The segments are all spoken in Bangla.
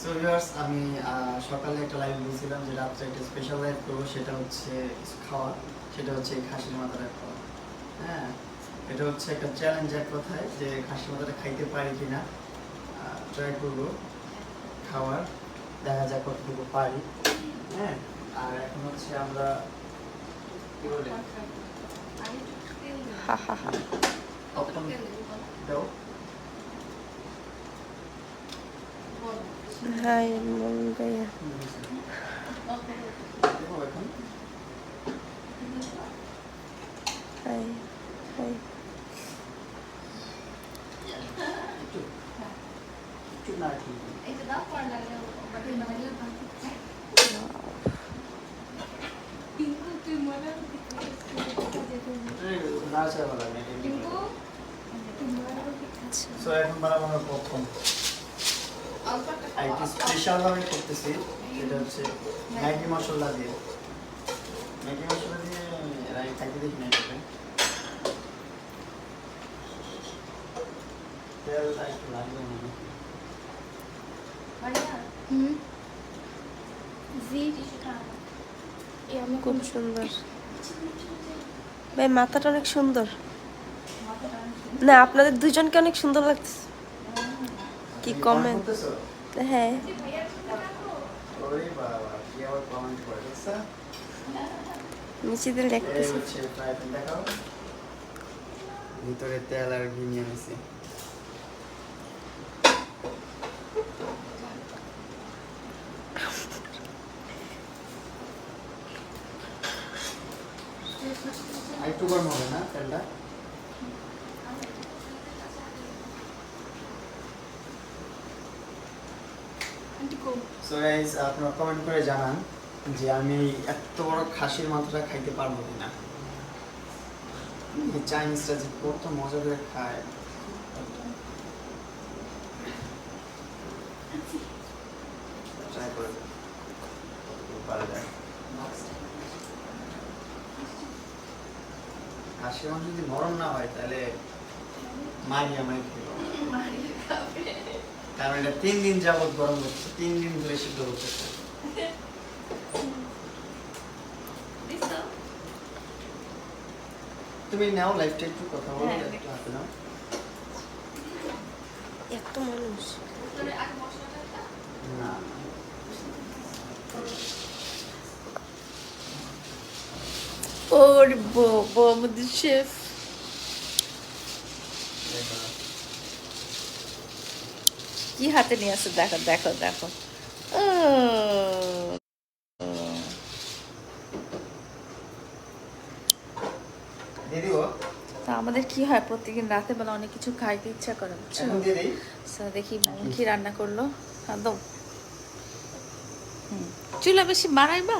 সো ভিউয়ার্স আমি সকালে একটা লাইভ বলছিলাম যে রাত্রে একটা স্পেশাল লাইভ করব সেটা হচ্ছে খাওয়া সেটা হচ্ছে খাসির মাথাটা খাওয়া হ্যাঁ এটা হচ্ছে একটা চ্যালেঞ্জ এক কথায় যে খাসির মাথাটা খাইতে পারি কিনা ট্রাই করব খাওয়ার দেখা যাক কতটুকু পারি। হ্যাঁ আর এখন হচ্ছে আমরা কি বলে? হা হা হা অপশন দাও হাই মন ভাইয়া দেবো এখন হাই হাই একটু একটু না ঠিক নাচা ভালো লাগে সো এখন বানাবো আমরা প্রথম আইটি স্পেশাল ভাবে করতেছি সেটা হচ্ছে ম্যাগি মশলা দিয়ে। ম্যাগি মশলা দিয়ে রাই খাইতে দেখি না এটাকে তেলটা একটু লাগবে মনে খুব সুন্দর। ভাই মাথাটা অনেক সুন্দর। না আপনাদের দুজনকে অনেক সুন্দর লাগছে কি কমেন্ট হ্যাঁ। pan, দেখাও। ভিতরে তেল আর ঘি নিয়ে নিছি। একটু গরম হবে না তেলটা? সো গাইজ আপনারা কমেন্ট করে জানান যে আমি এত বড় খাসির মাথাটা খাইতে পারব কিনা। এই চাইনিজটা যে কত মজা করে খায়। ট্রাই করে পারা যায়। খাসির মাংস যদি নরম না হয় তাহলে মারি আমায় খেলো। কারণ এটা তিন দিন যাবত গরম হচ্ছে তিন দিন ধরে সিদ্ধ করতেছে তুমি নাও লাইফটা একটু কথা বলো হ্যাঁ, একটু হাতে নাও। এত মানুষ। না। ওর বাবা আমাদের শেফ। কি হাতে নিয়ে আসে? দেখো দেখো দেখো। তা আমাদের কি হয়? প্রতিদিন রাতে বেলা অনেক কিছু খাইতে ইচ্ছা করে বুঝছ? দেখি কি রান্না করল? হুম। চুলা বেশি বাড়াইবা?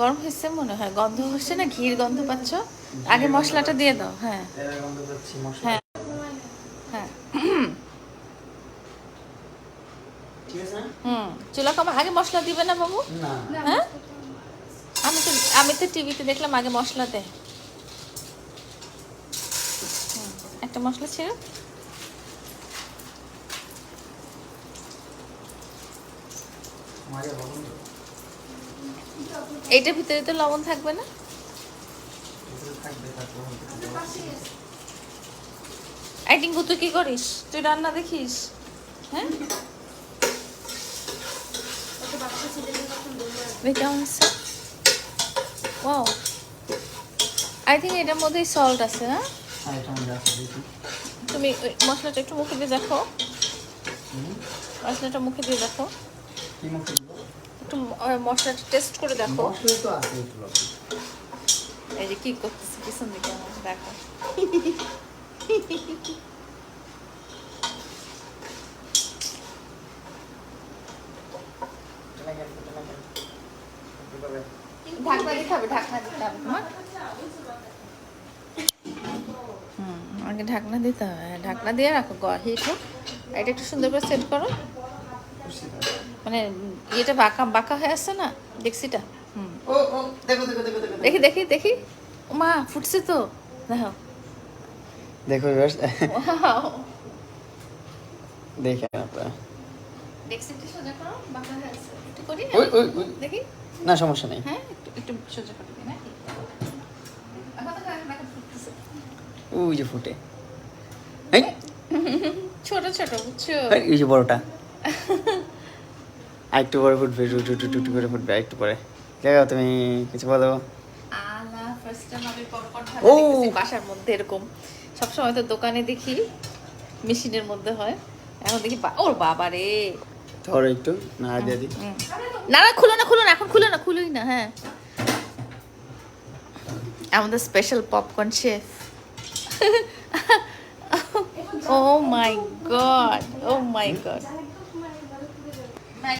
গরম হয়েছে মনে হয়। গন্ধ হচ্ছে না? ঘির গন্ধ পাচ্ছ? আগে মশলাটা দিয়ে দাও হ্যাঁ। হ্যাঁ ঠিক আছে না? হুম চুলা কমা আগে মশলা দিবে না বাবু হ্যাঁ? আমি তো আমি তো টিভিতে দেখলাম আগে মশলা দেয় একটা মশলা ছিল এইটার ভিতরে তো লবণ থাকবে না? টিঙ্কু তুই কি করিস? তুই রান্না দেখিস? হ্যাঁ? ওয়াও আই থিঙ্ক এটার মধ্যে সল্ট আছে না হ্যাঁ এটা মধ্যে আছে তুমি মশলাটা একটু মুখে দিয়ে দেখো। হুম। মশলাটা মুখে দিয়ে দেখো। একটু মশলাটা টেস্ট করে দেখো। এই যে কি করতেছে পিছন দিকে দেখো এটা নাকি, এটা নাকি। এভাবে। ঢাকনা দিতে হবে ঢাকনা দিতে হবে তোমার। হুম আগে ঢাকনা দিতে হবে। ঢাকনা দিয়ে রাখো গ হিট হোক এটা একটু সুন্দর করে সেট করো। মানে ইয়েটা বাঁকা বাঁকা হয়ে আসছে না ডেক্সিটা? হুম। দেখো দেখো দেখো মা ফুটছে তো। দেখো। দেখো. দেখেন আপনারা। সোজা করো বাঁকা হয়ে একটু করি দেখি। না সমস্যা নেই। হ্যাঁ একটু সোজা করে। ওই যে ফুটে। ছোট ছোট বুঝছ? এই, যে বড়টা। আরেকটু পরে ফুটবে টু টু টু টু করে ফুটবে আরেকটু পরে। দেখো তুমি কিছু বলো। ও! বাসার মধ্যে এরকম। সবসময় তো দোকানে দেখি মেশিনের মধ্যে হয়। এখন দেখি ওর বাবা রে ধরো একটু না দিয়ে দি না না খুলো না খুলো না, এখন খুলো না, খুলোই না হ্যাঁ। আমাদের special popcorn chef oh my god oh my god